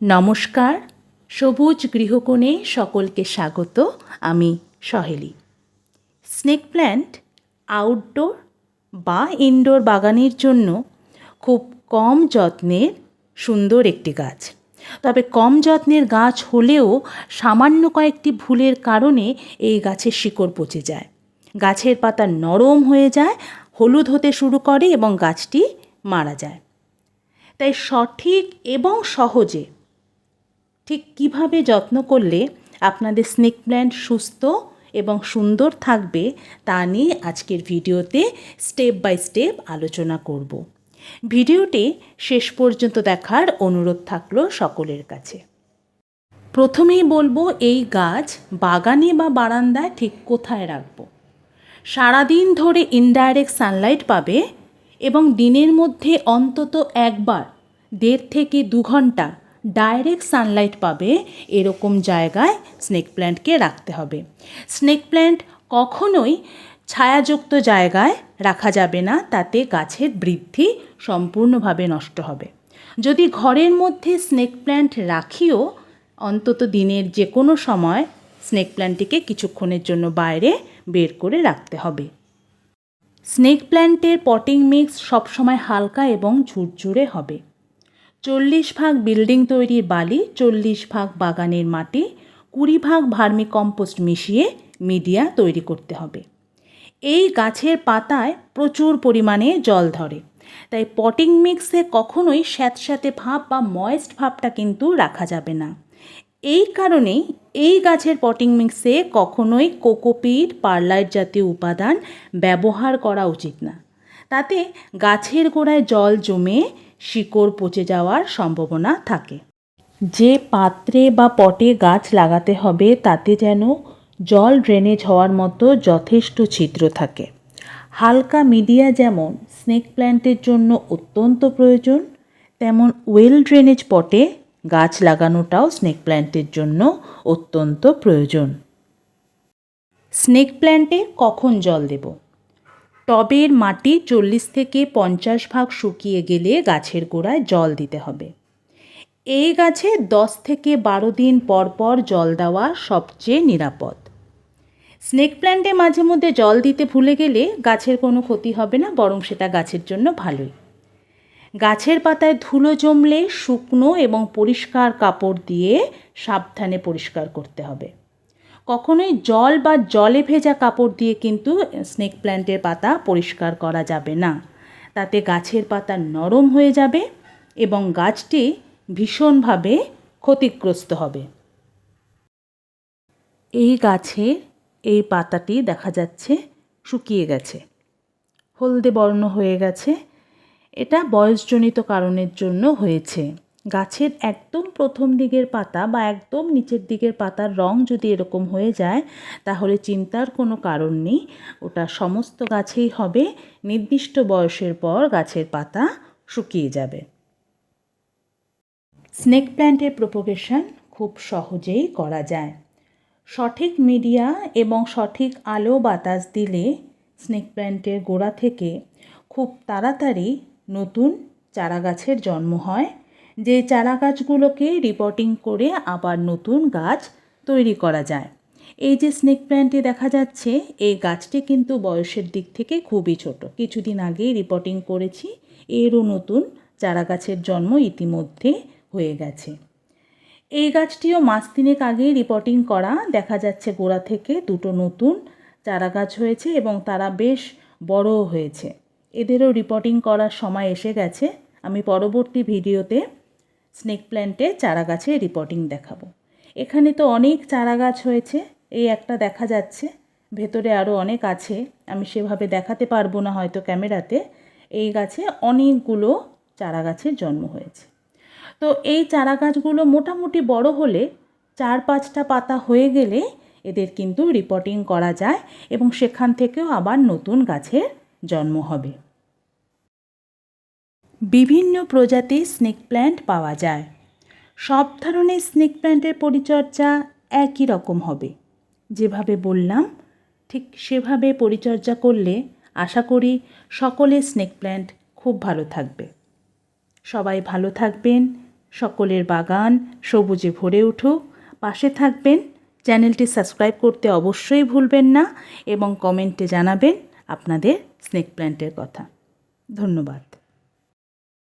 নমস্কার, সবুজ গৃহকোণে সকলকে স্বাগত, আমি সহেলি। স্নেক প্ল্যান্ট আউটডোর বা ইনডোর বাগানের জন্য খুব কম যত্নের সুন্দর একটি গাছ। তবে কম যত্নের গাছ হলেও সামান্য কয়েকটি ভুলের কারণে এই গাছের শিকড় পচে যায়। গাছের পাতা নরম হয়ে যায়, হলুদ হতে শুরু করে এবং গাছটি মারা যায়। তাই সঠিক এবং সহজে ঠিক কীভাবে যত্ন করলে আপনাদের স্নেক প্ল্যান্ট সুস্থ এবং সুন্দর থাকবে তা নিয়ে আজকের ভিডিওতে স্টেপ বাই স্টেপ আলোচনা করব। ভিডিওটি শেষ পর্যন্ত দেখার অনুরোধ থাকল সকলের কাছে। প্রথমেই বলব, এই গাছ বাগানে বা বারান্দায় ঠিক কোথায় রাখব? সারাদিন ধরে ইনডাইরেক্ট সানলাইট পাবে এবং দিনের মধ্যে অন্তত একবার দেড় থেকে দু ঘণ্টা ডাইরেক্ট সানলাইট পাবে এরকম জায়গায় স্নেক প্ল্যান্টকে রাখতে হবে। স্নেক প্ল্যান্ট কখনোই ছায়াযুক্ত জায়গায় রাখা যাবে না, তাতে গাছের বৃদ্ধি সম্পূর্ণভাবে নষ্ট হবে। যদি ঘরের মধ্যে স্নেক প্ল্যান্ট রাখিও, অন্তত দিনের যে কোনো সময় স্নেক প্ল্যান্টটিকে কিছুক্ষণের জন্য বাইরে বের করে রাখতে হবে। স্নেক প্ল্যান্টের পটিং মিক্স সবসময় হালকা এবং ঝুরঝুরে হবে। চল্লিশ ভাগ বিল্ডিং তৈরির বালি, চল্লিশ ভাগ বাগানের মাটি, কুড়ি ভাগ ভার্মি কম্পোস্ট মিশিয়ে মিডিয়া তৈরি করতে হবে। এই গাছের পাতায় প্রচুর পরিমাণে জল ধরে। তাই পটিং মিক্সে কখনোই স্যাঁতস্যাঁতে ভাব বা ময়েস্ট ভাবটা কিন্তু রাখা যাবে না। এই কারণেই এই গাছের পটিং মিক্সে কখনোই কোকোপিট, পারলাইট জাতীয় উপাদান ব্যবহার করা উচিত না। তাতে গাছের গোড়ায় জল জমে শিকড় পচে যাওয়ার সম্ভাবনা থাকে। যে পাত্রে বা পটে গাছ লাগাতে হবে, তাতে যেন জল ড্রেনেজ হওয়ার মতো যথেষ্ট ছিদ্র থাকে। হালকা মিডিয়া যেমন স্নেক প্ল্যান্টের জন্য অত্যন্ত প্রয়োজন, তেমন ওয়েল ড্রেনেজ পটে গাছ লাগানোটাও স্নেক প্ল্যান্টের জন্য অত্যন্ত প্রয়োজন। স্নেক প্ল্যান্টে কখন জল দেব? টবের মাটি চল্লিশ থেকে পঞ্চাশ ভাগ শুকিয়ে গেলে গাছের গোড়ায় জল দিতে হবে। এই গাছে দশ থেকে বারো দিন পর পর জল দেওয়া সবচেয়ে নিরাপদ। স্নেক প্ল্যান্টে মাঝে মধ্যে জল দিতে ভুলে গেলে গাছের কোনো ক্ষতি হবে না, বরং সেটা গাছের জন্য ভালোই। গাছের পাতায় ধুলো জমলে শুকনো এবং পরিষ্কার কাপড় দিয়ে সাবধানে পরিষ্কার করতে হবে। কখনোই জল বা জলে ভেজা কাপড় দিয়ে কিন্তু স্নেক প্ল্যান্টের পাতা পরিষ্কার করা যাবে না। তাতে গাছের পাতা নরম হয়ে যাবে এবং গাছটি ভীষণভাবে ক্ষতিগ্রস্ত হবে। এই গাছের এই পাতাটি দেখা যাচ্ছে শুকিয়ে গেছে, হলদে বর্ণ হয়ে গেছে। এটা বয়সজনিত কারণের জন্য হয়েছে। গাছের একদম প্রথম দিকের পাতা বা একদম নিচের দিকের পাতার রং যদি এরকম হয়ে যায়, তাহলে চিন্তার কোনো কারণ নেই। ওটা সমস্ত গাছেই হবে। নির্দিষ্ট বয়সের পর গাছের পাতা শুকিয়ে যাবে। স্নেক প্ল্যান্টের প্রোপোগেশন খুব সহজেই করা যায়। সঠিক মিডিয়া এবং সঠিক আলো বাতাস দিলে স্নেক প্ল্যান্টের গোড়া থেকে খুব তাড়াতাড়ি নতুন চারা গাছের জন্ম হয়। যে চারা গাছগুলোকে রিপোর্টিং করে আবার নতুন গাছ তৈরি করা যায়। এই যে স্নেক প্ল্যান্টে দেখা যাচ্ছে, এই গাছটি কিন্তু বয়সের দিক থেকে খুবই ছোট। কিছুদিন আগেই রিপোর্টিং করেছি, এরও নতুন চারা গাছের জন্ম ইতিমধ্যে হয়ে গেছে। এই গাছটিও মাস তিনেক আগেই রিপোর্টিং করা, দেখা যাচ্ছে গোড়া থেকে দুটো নতুন চারা গাছ হয়েছে এবং তারা বেশ বড়ও হয়েছে। এদেরও রিপোর্টিং করার সময় এসে গেছে। আমি পরবর্তী ভিডিওতে স্নেক প্ল্যান্টে চারা গাছে রিপোর্টিং দেখাবো। এখানে তো অনেক চারা গাছ হয়েছে, এই একটা দেখা যাচ্ছে। ভেতরে আরও অনেক আছে, আমি সেভাবে দেখাতে পারব না হয়তো ক্যামেরাতে। এই গাছে অনেকগুলো চারা গাছের জন্ম হয়েছে। তো এই চারা গাছগুলো মোটামুটি বড় হলে চার পাঁচটা পাতা হয়ে গেলে এদের কিন্তু রিপোর্টিং করা যায় এবং সেখান থেকেও আবার নতুন গাছের জন্ম হবে। বিভিন্ন প্রজাতির স্নেক প্ল্যান্ট পাওয়া যায়। সব ধরনের স্নেক প্ল্যান্টের পরিচর্যা একই রকম হবে। যেভাবে বললাম, ঠিক সেভাবে পরিচর্যা করলে আশা করি সকলের স্নেক প্ল্যান্ট খুব ভালো থাকবে। সবাই ভালো থাকবেন, সকলের বাগান সবুজে ভরে উঠুক। পাশে থাকবেন, চ্যানেলটি সাবস্ক্রাইব করতে অবশ্যই ভুলবেন না এবং কমেন্টে জানাবেন আপনাদের স্নেক প্ল্যান্টের কথা। ধন্যবাদ।